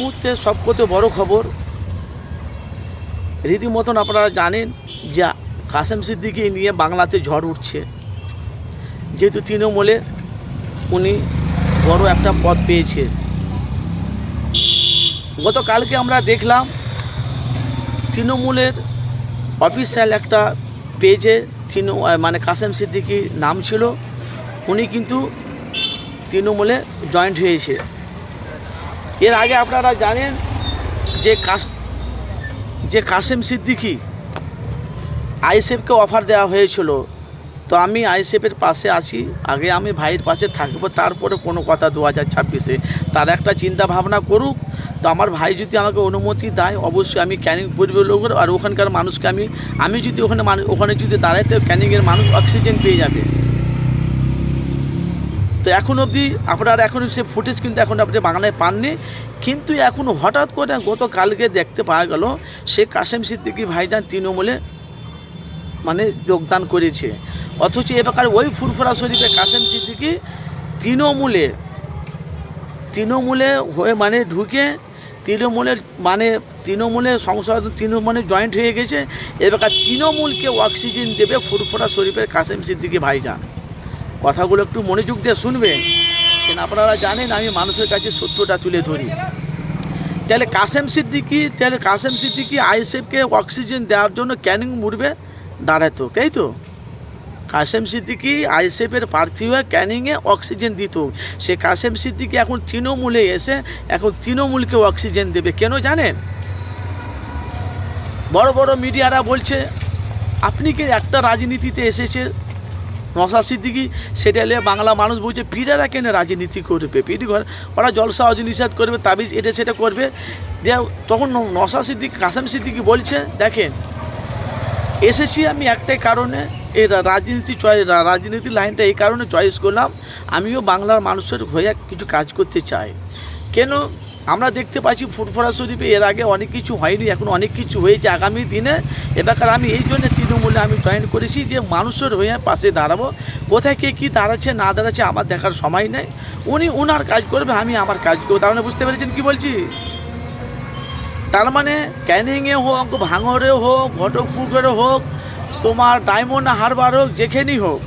মুহূর্তে সবকতে বড় খবর। রীতিমতন আপনারা জানেন যে কাসেম সিদ্দিকি নিয়ে বাংলাতে ঝড় উঠছে। যেহেতু তৃণমূলে উনি বড় একটা পদ পেয়েছে গতকালকে আমরা দেখলাম তৃণমূলের অফিসিয়াল একটা পেজে তৃণ মানে কাসেম সিদ্দিকি নাম ছিল। উনি কিন্তু তৃণমূলে জয়েন্ট হয়েছে। এর আগে আপনারা জানেন যে কাস, যে কাসেম সিদ্দিকি আইএসএফকে অফার দেওয়া হয়েছিল। তো আমি আইএসএফের পাশে আছি, আগে আমি ভাইয়ের পাশে থাকব, তারপরে কোনো কথা দু হাজার ছাব্বিশে। তার একটা চিন্তা ভাবনা করুক, তো আমার ভাই যদি আমাকে অনুমতি দেয়, অবশ্যই আমি ক্যানিং পরিবের লোক আর ওখানকার মানুষকে আমি আমি যদি ওখানে মানুষ ওখানে যদি দাঁড়াই, তো ক্যানিংয়ের মানুষ অক্সিজেন পেয়ে যাবে। তো এখন অবধি আপনার এখন সে ফুটেজ কিন্তু এখন আপনি বাংলায় পাননি। কিন্তু এখন হঠাৎ করে গতকালকে দেখতে পাওয়া গেল, সে কাসেম সিদ্দিকি ভাইজান তৃণমূলে মানে যোগদান করেছে। অথচ এ ব্যাপারে ওই ফুরফুরা শরীফে কাসেম সিদ্দিকি তৃণমূলে তৃণমূলে হয়ে মানে ঢুকে তৃণমূলের মানে তৃণমূলের সংসদ তৃণমূলে জয়েন্ট হয়ে গেছে। এ ব্যাপারে তৃণমূলকে অক্সিজেন দেবে ফুরফুরা শরীফের কাসেম সিদ্দিকি ভাইজান। কথাগুলো একটু মনোযোগ দিয়ে শুনবেন। কেন আপনারা জানেন, আমি মানুষের কাছে সত্যটা তুলে ধরি। তাহলে কাসেম সিদ্দিকি, তাহলে কাসেম সিদ্দিকি আইএসএফকে অক্সিজেন দেওয়ার জন্য ক্যানিং মুড়বে? দাঁড়াতো তাই তো? কাসেম সিদ্দিকি আইএসএফের প্রার্থী হয়ে ক্যানিংয়ে অক্সিজেন দিত। সে কাসেম সিদ্দিকি এখন তৃণমূলে এসে, এখন তৃণমূলকে অক্সিজেন দেবে, কেন জানেন? বড় বড় মিডিয়ারা বলছে, আপনি কি একটা রাজনীতিতে এসেছে নশা সিদ্দিকি, সেটা হলে বাংলা মানুষ বলছে পীরেরা কেন রাজনীতি করবে? পীর ঘর ওরা জলসা অজ নিষেধ করবে, তাবিজ এটা সেটা করবে। যে তখন নশা সিদ্দিক, কাসেম সিদ্দিকি বলছে, দেখেন, এসেছি আমি একটাই কারণে, এই রাজনীতি চয়েস রাজনীতির লাইনটা এই কারণে চয়েস করলাম, আমিও বাংলার মানুষের হয়ে কিছু কাজ করতে চাই। কেন? আমরা দেখতে পাচ্ছি ফুটফরা শরীফে এর আগে অনেক কিছু হয়নি, এখন অনেক কিছু হয়েছে আগামী দিনে। এ আমি এই জন্য তৃণমূলে আমি জয়েন করেছি যে মানুষের হয়ে পাশে দাঁড়াবো। কোথায় কে কী দাঁড়াচ্ছে, না দাঁড়াচ্ছে আমার দেখার সময় নেই। উনি ওনার কাজ করবে, আমি আমার কাজ করব। তার মানে বুঝতে পেরেছেন কি বলছি? তার মানে ক্যানিংয়ে হোক ভাঙরে হোক ঘটকপুকুরে হোক, তোমার ডায়মন্ড হারবার হোক, যেখানেই হোক।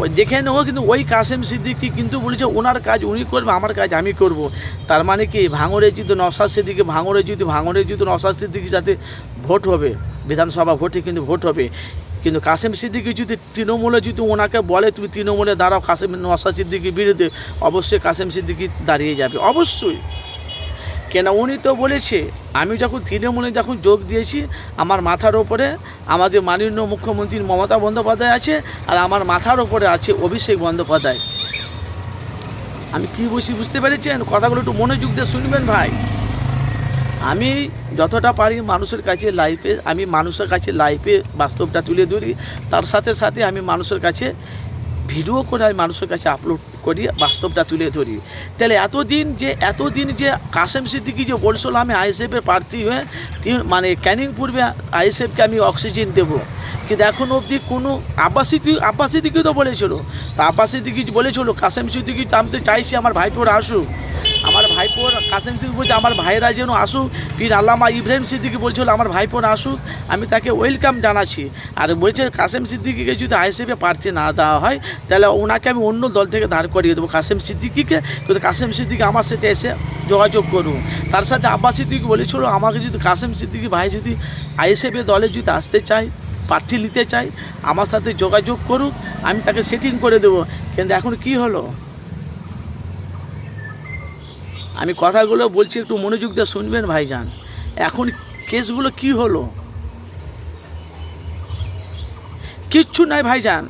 ওই যেখানে হোক, কিন্তু ওই কাসেম সিদ্দিকি কিন্তু বলেছে ওনার কাজ উনি করবে, আমার কাজ আমি করব। তার মানে কি ভাঙরে যদি নসাদ সিদ্দিকি ভাঙরে যদি ভাঙরে যদি নসাদ সিদ্দিকির সাথে ভোট হবে বিধানসভা ভোটে কিন্তু ভোট হবে। কিন্তু কাসেম সিদ্দিকি যদি তৃণমূলে যদি ওনাকে বলে, তুমি তৃণমূলে দাঁড়াও, কাসেম নসাদ সিদ্দিকির বিরুদ্ধে, অবশ্যই কাসেম সিদ্দিকি দাঁড়িয়ে যাবে, অবশ্যই। কেন উনি তো বলেছে, আমি যখন তৃণমূলে যখন যোগ দিয়েছি, আমার মাথার ওপরে আমাদের মাননীয় মুখ্যমন্ত্রী মমতা বন্দ্যোপাধ্যায় আছে আর আমার মাথার ওপরে আছে অভিষেক বন্দ্যোপাধ্যায়। আমি কি বলছি বুঝতে পেরেছেন? কথাগুলো একটু মনোযোগ দিয়ে শুনবেন ভাই। আমি যতটা পারি মানুষের কাছে লাইফে আমি মানুষের কাছে লাইফে বাস্তবটা তুলে ধরি। তার সাথে সাথে আমি মানুষের কাছে ভিডিও করে আমি মানুষের কাছে আপলোড করি, বাস্তবটা তুলে ধরি। তাহলে এতদিন যে এতদিন যে কাসেম সিদ্দিকি যে বলছিল আমি আইএসএফের প্রার্থী হয়ে মানে ক্যানিং পূর্বে আইএসএফকে আমি অক্সিজেন দেবো। কিন্তু এখন অবধি কোনো আব্বাস সিদ্দিকি আব্বাস সিদ্দিকি তো বলেছিল। তা আব্বাস সিদ্দিকি বলেছিল কাসেম সিদ্দিকি, আমি তো চাইছি আমার ভাইপোর আসুক। ভাইপোর কাসেম সিদ্দিক বলছে, আমার ভাইয়েরা যেন আসুক। পীর আল্লামা ইব্রাহিম সিদ্দিকি বলছিল আমার ভাইপোর আসুক, আমি তাকে ওয়েলকাম জানাচ্ছি। আর বলছে, কাসেম সিদ্দিকিকে যদি আইএসএফে প্রার্থী না দেওয়া হয়, তাহলে ওনাকে আমি অন্য দল থেকে দাঁড় করিয়ে দেবো। কাসেম সিদ্দিকিকে কিন্তু কাসেম সিদ্দিকি আমার সাথে এসে যোগাযোগ করুন। তার সাথে আব্বাস সিদ্দিকি বলেছিল, আমাকে যদি কাসেম সিদ্দিকি ভাই যদি আইএসএফে দলে যদি আসতে চায়, প্রার্থী নিতে চাই আমার সাথে যোগাযোগ করুক, আমি তাকে সেটিং করে দেবো। কিন্তু এখন কি হলো? আমি কথাগুলো বলছি, একটু মনোযোগ দিয়ে শুনবেন ভাইজান। এখন কেসগুলো কি হলো? কিচ্ছু নাই ভাইজান।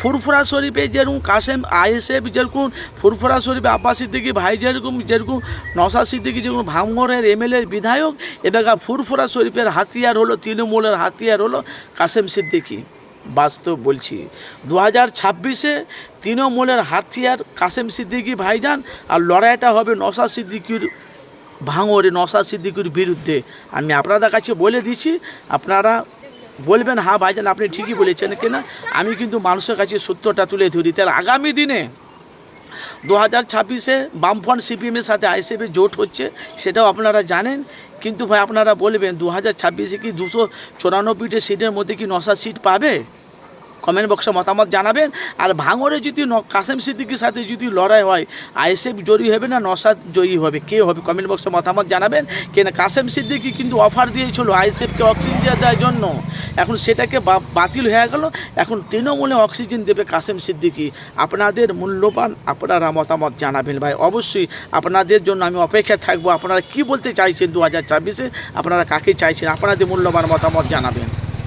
ফুরফুরা শরীফে যেরকম কাসেম আইএসএফ যেরকম ফুরফুরা শরীফে আব্বাস সিদ্দিকি, ভাই যেরকম যেরকম নসা সিদ্দিকি, যেরকম ভাঙরের এমএলএর বিধায়ক, এবার ফুরফুরা শরীফের হাতিয়ার হলো, তৃণমূলের হাতিয়ার হলো কাসেম সিদ্দিকি। বাস্তব বলছি। দু হাজার ছাব্বিশে তৃণমূলের হাতিয়ার কাসেম সিদ্দিকি ভাইজান আর লড়াইটা হবে নসা সিদ্দিকির ভাঙরে, নসা সিদ্দিকির বিরুদ্ধে। আমি আপনাদের কাছে বলে দিচ্ছি, আপনারা বলবেন হ্যাঁ ভাইজান, আপনি ঠিকই বলেছেন কিনা? আমি কিন্তু মানুষের কাছে সত্যটা তুলে ধরি। তাহলে আগামী দিনে দু হাজার ছাব্বিশে বামফ্রন্ট সিপিএমের সাথে আইসিএফের জোট হচ্ছে, সেটাও আপনারা জানেন। কিন্তু ভাই, আপনারা বলবেন, দু হাজার ছাব্বিশে কি দুশো চুরানব্বইটি সিটের মধ্যে কি নশা সিট পাবে? কমেন্ট বক্সে মতামত জানাবেন। আর ভাঙরে যদি কাসেম সিদ্দিকির সাথে যদি লড়াই হয়, আইএসএফ জয়ী হবে না নসাদ জয়ী হবে? কে হবে? কমেন্ট বক্সে মতামত জানাবেন। কেন কাসেম সিদ্দিকি কিন্তু অফার দিয়েছিল আইএসএফকে অক্সিজেন দেওয়ার জন্য। এখন সেটাকে বাতিল হয়ে গেল। এখন তৃণমূলে অক্সিজেন দেবে কাসেম সিদ্দিকি। আপনাদের মূল্যবান আপনারা মতামত জানাবেন ভাই। অবশ্যই আপনাদের জন্য আমি অপেক্ষায় থাকব। আপনারা কি বলতে চাইছেন দু হাজার ছাব্বিশে? আপনারা কাকে চাইছেন? আপনাদের মূল্যবান মতামত জানাবেন।